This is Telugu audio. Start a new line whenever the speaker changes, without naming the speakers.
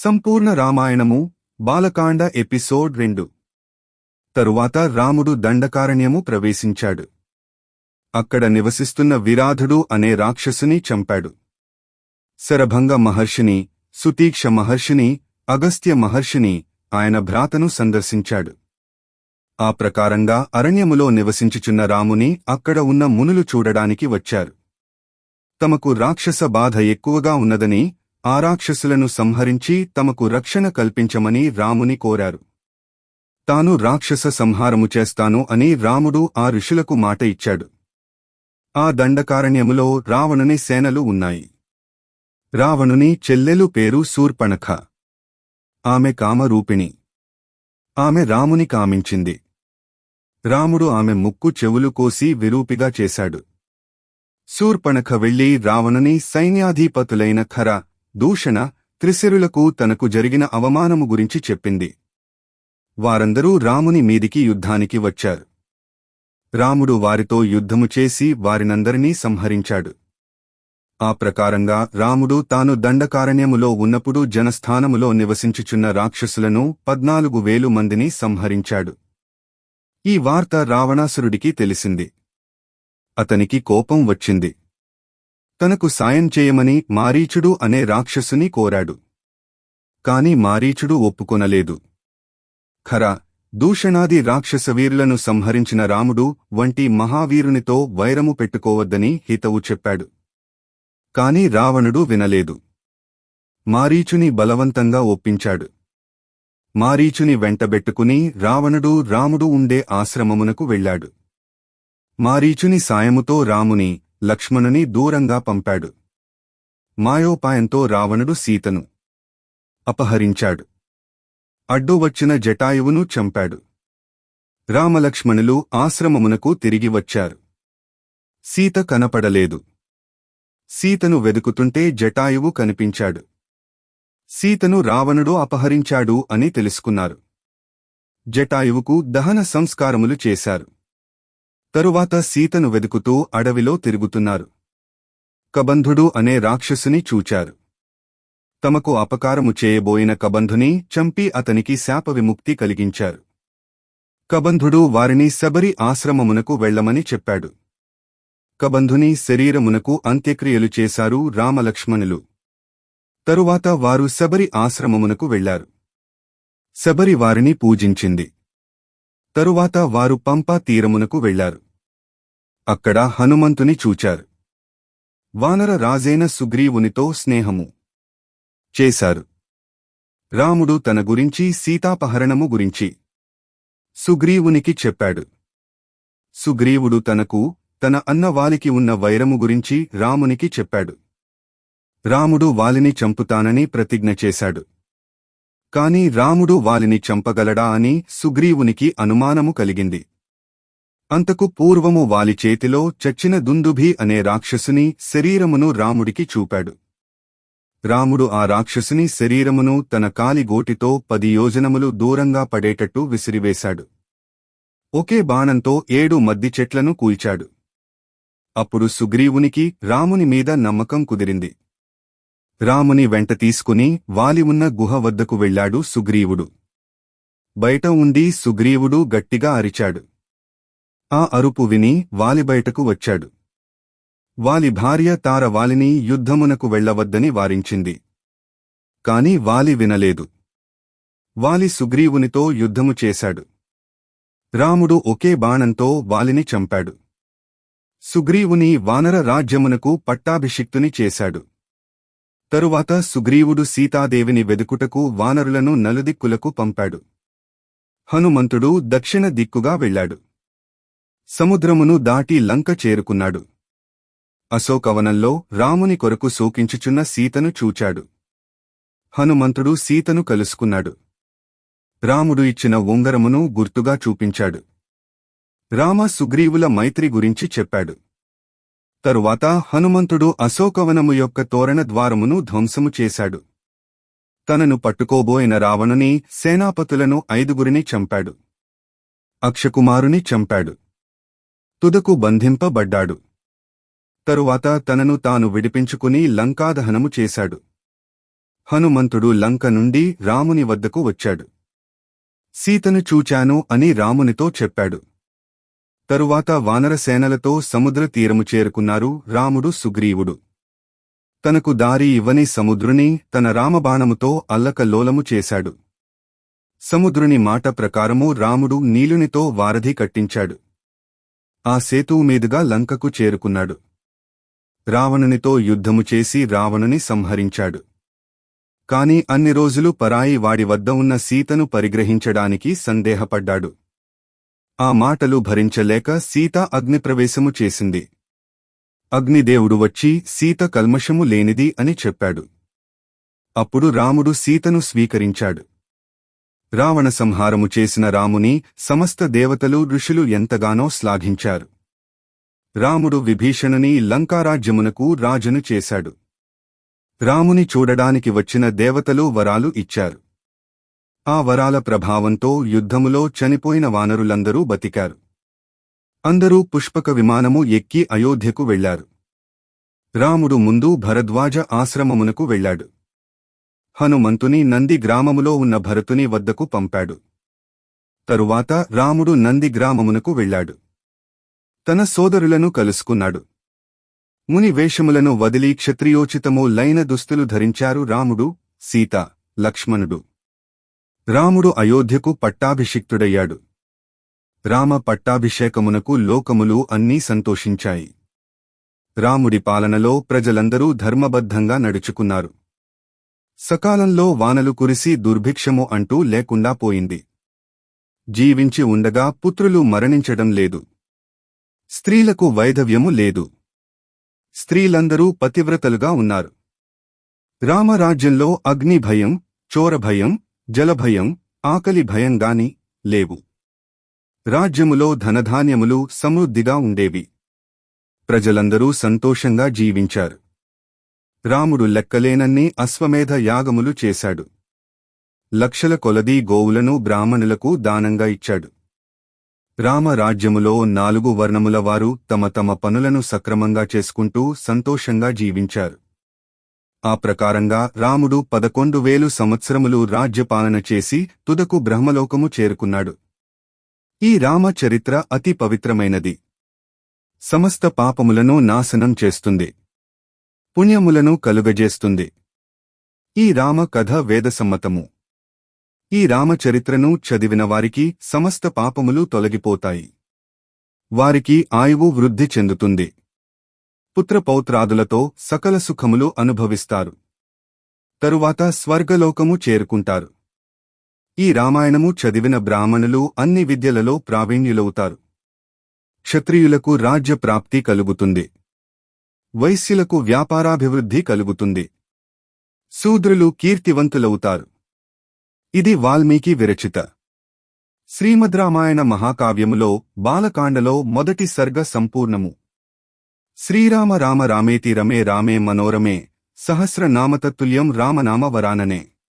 సంపూర్ణ రామాయణము బాలకాండ ఎపిసోడ్ రెండు. తరువాత రాముడు దండకారణ్యము ప్రవేశించాడు. అక్కడ నివసిస్తున్న విరాధుడు అనే రాక్షసుని చంపాడు. శరభంగ మహర్షిని సుతీక్ష మహర్షిని అగస్త్య మహర్షిని ఆయన భ్రాతను సందర్శించాడు. ఆ ప్రకారంగా అరణ్యములో నివసించుచున్న రాముని అక్కడ ఉన్న మునులు చూడడానికి వచ్చారు. తమకు రాక్షస బాధ ఎక్కువగా ఉన్నదని ఆ రాక్షసులను సంహరించి తమకు రక్షణ కల్పించమని రాముని కోరారు. తాను రాక్షస సంహారము చేస్తాను అని రాముడు ఆ ఋషులకు మాట ఇచ్చాడు. ఆ దండకారణ్యములో రావణుని సేనలు ఉన్నాయి. రావణుని చెల్లెలు పేరు శూర్పణఖ. ఆమె కామరూపిణి. ఆమె రాముని కామించింది. రాముడు ఆమె ముక్కు చెవులు కోసి విరూపిగా చేశాడు. శూర్పణఖ వెళ్ళి రావణుని సైన్యాధిపతులైన ఖర దూషణ త్రిశరులకు తనకు జరిగిన అవమానము గురించి చెప్పింది. వారందరూ రాముని మీదికి యుద్ధానికి వచ్చారు. రాముడు వారితో యుద్ధము చేసి వారినందరినీ సంహరించాడు. ఆ ప్రకారంగా రాముడు తాను దండకారణ్యములో ఉన్నప్పుడు జనస్థానములో నివసించుచున్న రాక్షసులను పద్నాలుగు వేలు మందిని సంహరించాడు. ఈ వార్త రావణాసురుడికి తెలిసింది. అతనికి కోపం వచ్చింది. తనకు సాయం చేయమని మారీచుడు అనే రాక్షసుని కోరాడు. కాని మారీచుడు ఒప్పుకొనలేదు. ఖర దూషణాది రాక్షసవీరులను సంహరించిన రాముడు వంటి మహావీరునితో వైరము పెట్టుకోవద్దని హితవు చెప్పాడు. కాని రావణుడు వినలేదు. మారీచుని బలవంతంగా ఒప్పించాడు. మారీచుని వెంటబెట్టుకుని రావణుడు రాముడు ఉండే ఆశ్రమమునకు వెళ్ళాడు. మారీచుని సాయముతో రాముని లక్ష్మణుని దూరంగా పంపాడు. మాయోపాయంతో రావణుడు సీతను అపహరించాడు. అడ్డు వచ్చిన జటాయువును చంపాడు. రామలక్ష్మణులు ఆశ్రమమునకు తిరిగి వచ్చారు. సీత కనపడలేదు. సీతను వెదుకుతుంటే జటాయువు కనిపించాడు. సీతను రావణుడు అపహరించాడు అని తెలుసుకున్నారు. జటాయువుకు దహన సంస్కారములు చేశారు. తరువాత సీతను వెదుకుతూ అడవిలో తిరుగుతున్నారు. కబంధుడు అనే రాక్షసుని చూచారు. తమకు అపకారము చేయబోయిన కబంధుని చంపి అతనికి శాప విముక్తి కలిగించారు. కబంధుడు వారిని శబరి ఆశ్రమమునకు వెళ్ళమని చెప్పాడు. కబంధుని శరీరమునకు అంత్యక్రియలు చేశారు రామలక్ష్మణులు. తరువాత వారు శబరి ఆశ్రమమునకు వెళ్ళారు శబరి వారిని పూజించింది. తరువాత వారు పంపా తీరమునకు వెళ్ళారు అక్కడ హనుమంతుని చూచారు. వానర రాజైన సుగ్రీవునితో స్నేహము చేశారు. రాముడు తన గురించి సీతాపహరణము గురించి సుగ్రీవునికి చెప్పాడు. సుగ్రీవుడు తనకు తన అన్న వాలికి ఉన్న వైరము గురించి రామునికి చెప్పాడు. రాముడు వాలిని చంపుతానని ప్రతిజ్ఞ చేశాడు. కాని రాముడు వాలిని చంపగలడా అని సుగ్రీవునికి అనుమానము కలిగింది. అంతకు పూర్వము వాలి చేతిలో చచ్చిన దుందుభి అనే రాక్షసుని శరీరమును రాముడికి చూపాడు. రాముడు ఆ రాక్షసుని శరీరమును తన కాలిగోటితో పది యోజనములు దూరంగా పడేటట్టు విసిరివేశాడు. ఒకే బాణంతో ఏడు మద్ది చెట్లను కూల్చాడు. అప్పుడు సుగ్రీవునికి రాముని మీద నమ్మకం కుదిరింది. రాముని వెంట తీసుకుని వాలి ఉన్న గుహ వద్దకు వెళ్ళాడు సుగ్రీవుడు. బయట ఉండి సుగ్రీవుడు గట్టిగా అరిచాడు. ఆ అరుపు విని వాలి బయటకు వచ్చాడు. వాలి భార్య తార వాలిని యుద్ధమునకు వెళ్ళవద్దని వారించింది. కాని వాలి వినలేదు. వాలి సుగ్రీవునితో యుద్ధము చేశాడు. రాముడు ఒకే బాణంతో వాలిని చంపాడు. సుగ్రీవుని వానర రాజ్యమునకు పట్టాభిషిక్తుని చేశాడు. తరువాత సుగ్రీవుడు సీతాదేవిని వెదుకుటకు వానరులను నలుదిక్కులకు పంపాడు. హనుమంతుడు దక్షిణ దిక్కుగా వెళ్ళాడు సముద్రమును దాటి లంక చేరుకున్నాడు. అశోకవనంలో రాముని కొరకు శోకించుచున్న సీతను చూచాడు. హనుమంతుడు సీతను కలుసుకున్నాడు. రాముడు ఇచ్చిన ఉంగరమును గుర్తుగా చూపించాడు. రామ సుగ్రీవుల మైత్రి గురించి చెప్పాడు. తరువాత హనుమంతుడు అశోకవనము యొక్క తోరణ ద్వారమును ధ్వంసము చేశాడు. తనను పట్టుకోబోయిన రావణుని సేనాపతులను ఐదుగురిని చంపాడు. అక్షకుమారుని చంపాడు. తుదకు బంధింపబడ్డాడు. తరువాత తనను తాను విడిపించుకుని లంకాదహనము చేశాడు. హనుమంతుడు లంక నుండి రాముని వద్దకు వచ్చాడు. సీతను చూచాను అని రామునితో చెప్పాడు. తరువాత వానరసేనలతో సముద్ర తీరము చేరుకున్నారు రాముడు సుగ్రీవుడు. తనకు దారి ఇవ్వని సముద్రుని తన రామబాణముతో అల్లకల్లోలము చేశాడు. సముద్రుని మాట ప్రకారము రాముడు నీలునితో వారధి కట్టించాడు. ఆ సేతువు మీదుగా లంకకు చేరుకున్నాడు. రావణునితో యుద్ధము చేసి రావణుని సంహరించాడు. కాని అన్ని రోజులు పరాయి వాడి వద్ద ఉన్న సీతను పరిగ్రహించడానికి సందేహపడ్డాడు. ఆ మాటలు భరించలేక సీత అగ్నిప్రవేశము చేసింది. అగ్నిదేవుడు వచ్చి సీత కల్మషము లేనిది అని చెప్పాడు. అప్పుడు రాముడు సీతను స్వీకరించాడు. రావణ సంహారము చేసిన రాముని సమస్త దేవతలు ఋషులు ఎంతగానో శ్లాఘించారు. రాముడు విభీషణుని లంకారాజ్యమునకు రాజును చేశాడు. రాముని చూడడానికి వచ్చిన దేవతలు వరాలు ఇచ్చారు. ఆ వరాల ప్రభావంతో యుద్ధములో చనిపోయిన వానరులందరూ బతికారు. అందరూ పుష్పక విమానము ఎక్కి అయోధ్యకు వెళ్ళారు రాముడు ముందు భరద్వాజ ఆశ్రమమునకు వెళ్ళాడు. హనుమంతుని నంది గ్రామములో ఉన్న భరతుని వద్దకు పంపాడు. తరువాత రాముడు నంది గ్రామమునకు వెళ్ళాడు. తన సోదరులను కలుసుకున్నాడు. ముని వేషములను వదిలి క్షత్రియోచితము లైన దుస్తులు ధరించారు రాముడు సీత లక్ష్మణుడు. రాముడు అయోధ్యకు పట్టాభిషిక్తుడయ్యాడు. రామ పట్టాభిషేకమునకు లోకములు అన్నీ సంతోషించాయి. రాముడి పాలనలో ప్రజలందరూ ధర్మబద్ధంగా నడుచుకున్నారు. సకాలంలో వానలు కురిసి దుర్భిక్షము అంటూ లేకుండా పోయింది. జీవించి ఉండగా పుత్రులు మరణించడం లేదు. స్త్రీలకు వైధవ్యము లేదు. స్త్రీలందరూ పతివ్రతలుగా ఉన్నారు. రామరాజ్యంలో అగ్ని భయం చోరభయం జలభయం ఆకలి భయంగాని లేవు. రాజ్యములో ధనధాన్యములు సమృద్ధిగా ఉండేవి. ప్రజలందరూ సంతోషంగా జీవించారు. రాముడు లెక్కలేనన్ని అశ్వమేధ యాగములు చేశాడు. లక్షల కొలదీ గోవులను బ్రాహ్మణులకు దానంగా ఇచ్చాడు. రామరాజ్యములో నాలుగు వర్ణముల వారు తమ తమ పనులను సక్రమంగా చేసుకుంటూ సంతోషంగా జీవించారు. ఆ ప్రకారంగా రాముడు పదకొండు వేలు సంవత్సరములు రాజ్యపాలన చేసి తుదకు బ్రహ్మలోకము చేరుకున్నాడు. ఈ రామచరిత్ర అతి పవిత్రమైనది. సమస్త పాపములను నాశనం చేస్తుంది. పుణ్యములను కలుగజేస్తుంది. ఈ రామ కథ వేదసమ్మతము. ఈ రామచరిత్రను చదివిన వారికి సమస్త పాపములు తొలగిపోతాయి. వారికి ఆయువు వృద్ధి చెందుతుంది. పుత్రపౌత్రాదులతో సకల సుఖములు అనుభవిస్తారు. తరువాత స్వర్గలోకము చేరుకుంటారు. ఈ రామాయణము చదివిన బ్రాహ్మణులు అన్ని విద్యలలో ప్రావీణ్యులవుతారు. క్షత్రియులకు రాజ్య ప్రాప్తి కలుగుతుంది. వైశ్యులకు వ్యాపారాభివృద్ధి కలుగుతుంది. శూద్రులు కీర్తివంతులవుతారు. ఇది వాల్మీకి విరచిత. శ్రీమద్రామాయణ మహాకావ్యములో బాలకాండలో మొదటి సర్గ సంపూర్ణము. శ్రీరామ రామ రామేతి రమే రామే మనోరమే సహస్రనామతత్తుల్యం రామనామ వరాననే.